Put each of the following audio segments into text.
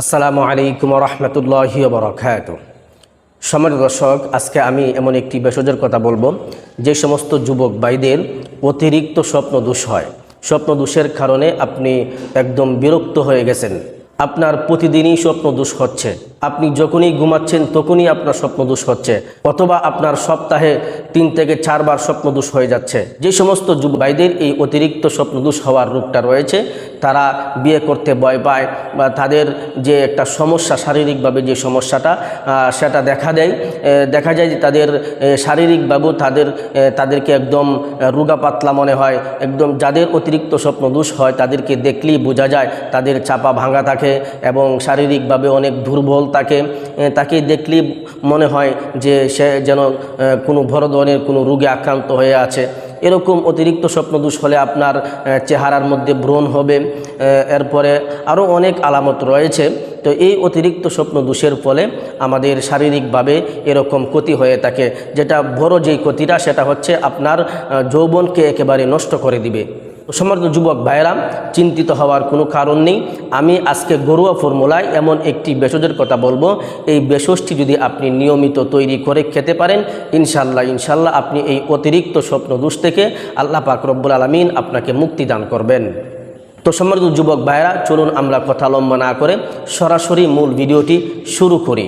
আসসালামু আলাইকুম রহমতুল্লাহ বরকাত। সমাজ দর্শক, আজকে আমি এমন একটি ভেষজের কথা বলব, যে সমস্ত যুবক ভাইদের অতিরিক্ত স্বপ্ন দোষ হয়। স্বপ্ন দোষের কারণে আপনি একদম বিরক্ত হয়ে গেছেন। আপনার প্রতিদিনই স্বপ্ন দোষ হচ্ছে। আপনি যখনই ঘুমাচ্ছেন তখনই আপনার স্বপ্ন দোষ হচ্ছে, অথবা আপনার সপ্তাহে তিন থেকে চারবার স্বপ্ন দোষ হয়ে যাচ্ছে। যে সমস্ত যুব ভাইদের এই অতিরিক্ত স্বপ্ন দোষ হওয়ার রোগটা রয়েছে, তারা বিয়ে করতে ভয় পায় বা তাদের যে একটা সমস্যা, শারীরিকভাবে যে সমস্যাটা সেটা দেখা দেয়। দেখা যায় যে তাদের শারীরিকভাবেও তাদের তাদেরকে একদম রোগা পাতলা মনে হয়। একদম যাদের অতিরিক্ত স্বপ্ন দোষ হয়, তাদেরকে দেখলেই বোঝা যায়, তাদের চাপা ভাঙা থাকে এবং শারীরিকভাবে অনেক দুর্বল এ, তাকে দেখলেই মনে হয় যে সে যেন কোনো বড় ধরনের কোনো রোগে আক্রান্ত হয়ে আছে। এরকম অতিরিক্ত স্বপ্নদোষ হলে আপনার চেহারার মধ্যে ব্রণ হবে। এরপরে আরও অনেক আলামত রয়েছে। তো এই অতিরিক্ত স্বপ্ন স্বপ্নদোষের ফলে আমাদের শারীরিকভাবে এরকম ক্ষতি হয়ে থাকে। যেটা বড় যেই ক্ষতিটা সেটা হচ্ছে আপনার যৌবনকে একেবারে নষ্ট করে দিবে। সমর্থ যুবক ভাইয়েরা, চিন্তিত হওয়ার কোনো কারণ নেই। আমি আজকে ঘরোয়া ফর্মুলায় এমন একটি ভেষজের কথা বলব। এই ভেষজটি যদি আপনি নিয়মিত তৈরি করে খেতে পারেন ইনশাল্লাহ ইনশাল্লাহ আপনি এই অতিরিক্ত স্বপ্ন দোষ থেকে আল্লাহ পাক রব্বুল আলমিন আপনাকে মুক্তি দান করবেন। তো সমর্থ যুবক ভাইয়েরা, চলুন আমরা কথা লম্বা না করে সরাসরি মূল ভিডিওটি শুরু করি।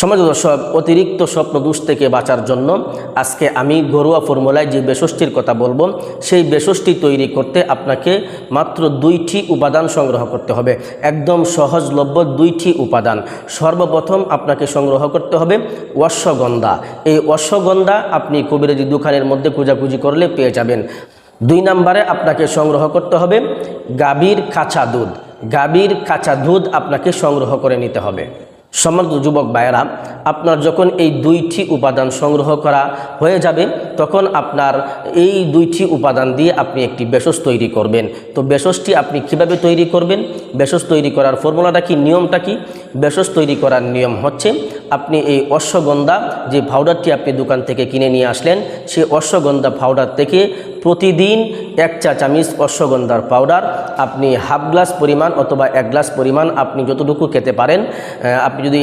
সমাজ দর্শক, অতিরিক্ত স্বপ্ন দোষ থেকে বাঁচার জন্য আজকে আমি ঘরোয়া ফর্মুলায় যে বেষষ্টির কথা বলব, সেই বেষষ্টি তৈরি করতে আপনাকে মাত্র দুইটি উপাদান সংগ্রহ করতে হবে। একদম সহজলভ্য দুইটি উপাদান। সর্বপ্রথম আপনাকে সংগ্রহ করতে হবে অশ্বগন্ধা। এই অশ্বগন্ধা আপনি কবিরাজি দোকানের মধ্যে খোঁজাখুঁজি করলে পেয়ে যাবেন। দুই নম্বরে আপনাকে সংগ্রহ করতে হবে গাভীর কাঁচা দুধ। গাভীর কাঁচা দুধ আপনাকে সংগ্রহ করে নিতে হবে। সমর্থ যুবক ভাইয়েরা, আপনার যখন এই দুইটি উপাদান সংগ্রহ করা হয়ে যাবে, তখন আপনার এই দুইটি উপাদান দিয়ে আপনি একটি বেসস তৈরি করবেন। তো বেসসটি আপনি কীভাবে তৈরি করবেন? বেসস তৈরি করার ফর্মুলাটা কি? নিয়মটা কি? বেসস তৈরি করার নিয়ম হচ্ছে, আপনি এই অশ্বগন্ধা যে পাউডারটি আপনি দোকান থেকে কিনে নিয়ে আসলেন সেই অশ্বগন্ধা পাউডার থেকে প্রতিদিন এক চা চামিচ অশ্বগন্ধার পাউডার আপনি হাফ গ্লাস পরিমাণ অথবা এক গ্লাস পরিমাণ আপনি যতটুকু খেতে পারেন আপনি যদি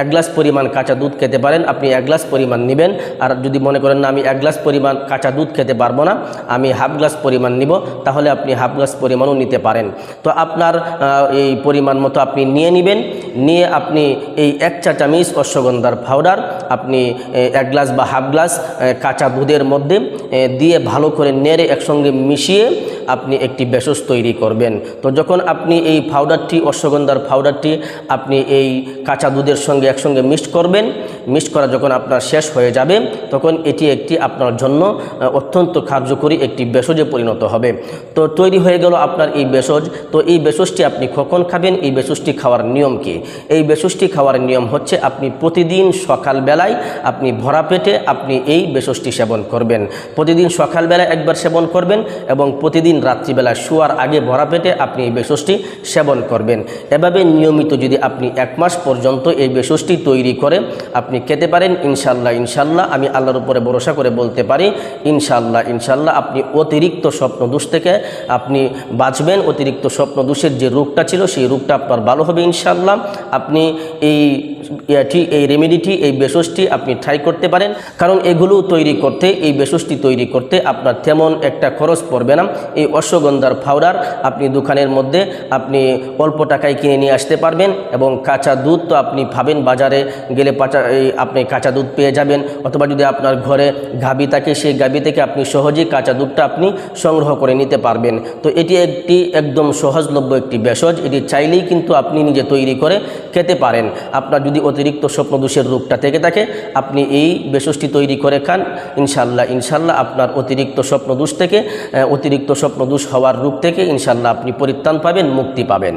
এক গ্লাস পরিমাণ কাঁচা দুধ খেতে পারেন, আপনি এক গ্লাস পরিমাণ নেবেন। আর যদি মনে করেন না, আমি এক গ্লাস পরিমাণ কাঁচা দুধ খেতে পারব না, আমি হাফ গ্লাস পরিমাণ নিব, তাহলে আপনি হাফ গ্লাস পরিমাণও নিতে পারেন। তো আপনার এই পরিমাণ মতো আপনি নিয়ে নেবেন, নিয়ে আপনি এই এক চা চামিচ অশ্বগন্ধার পাউডার আপনি এক গ্লাস বা হাফ গ্লাস কাঁচা দুধের মধ্যে দিয়ে ভালো করে নেড়ে একসঙ্গে মিশিয়ে আপনি একটি বেসস তৈরি করবেন। তো যখন আপনি এই পাউডারটি অশ্বগন্ধার পাউডারটি আপনি এই কাঁচা দুধের সঙ্গে একসঙ্গে মিক্সড করবেন, মিক্সড করা যখন আপনার শেষ হয়ে যাবে, তখন এটি একটি আপনার জন্য অত্যন্ত কার্যকরী একটি ভেষজে পরিণত হবে। তো তৈরি হয়ে গেল আপনার এই ভেষজ তো এই ভেষজটি আপনি কখন খাবেন? এই ভেষজটি খাওয়ার নিয়ম কি? এই ভেষজটি খাওয়ার নিয়ম হচ্ছে আপনি প্রতিদিন সকালবেলায় আপনি ভরা পেটে আপনি এই ভেষজটি সেবন করবেন। প্রতিদিন সকালবেলায় একবার সেবন করবেন এবং প্রতিদিন রাত্রিবেলা শোয়ার আগে ভরা পেটে আপনি এই ভেষজটি সেবন করবেন। এভাবে নিয়মিত যদি আপনি এক মাস পর্যন্ত এই ভেষজটি তৈরি করে আপনি খেতে পারেন, ইনশাল্লাহ ইনশাল্লাহ, আমি আল্লাহর উপরে ভরসা করে বলতে পারি, ইনশাল্লাহ ইনশাল্লাহ, আপনি অতিরিক্ত স্বপ্ন দোষ থেকে আপনি বাঁচবেন। অতিরিক্ত স্বপ্ন দোষের যে রোগটা ছিল, সেই রোগটা আপনার ভালো হবে, ইনশাল্লাহ। আপনি এই ইয়াটি এই রেমেডিটি এই বেসসটি আপনি ট্রাই করতে পারেন। কারণ এগুলো তৈরি করতে, এই বেসসটি তৈরি করতে আপনার তেমন একটা খরচ পড়বে না। এই অশ্বগন্ধার পাউডার আপনি দোকানের মধ্যে আপনি অল্প টাকায় কিনে নিয়ে আসতে পারবেন এবং কাঁচা দুধ তো আপনি পাবেন বাজারে গেলে পাচা আপনি কাঁচা দুধ পেয়ে যাবেন। অথবা যদি আপনার ঘরে গাবি থাকে, সেই গাবি থেকে আপনি সহজেই কাঁচা দুধটা আপনি সংগ্রহ করে নিতে পারবেন। তো এটি একটি একদম সহজলভ্য একটি ভেষজ এটি চাইলেই কিন্তু আপনি নিজে তৈরি করে খেতে পারেন। আপনার যদি অতিরিক্ত স্বপ্নদোষের রোগটা থেকে থাকে, আপনি এই ভেষজটি তৈরি করে খান। ইনশাল্লাহ ইনশাল্লাহ আপনার অতিরিক্ত স্বপ্নদোষ থেকে অতিরিক্ত স্বপ্নদোষ হওয়ার রূপ থেকে ইনশাল্লাহ আপনি পরিত্রাণ পাবেন, মুক্তি পাবেন।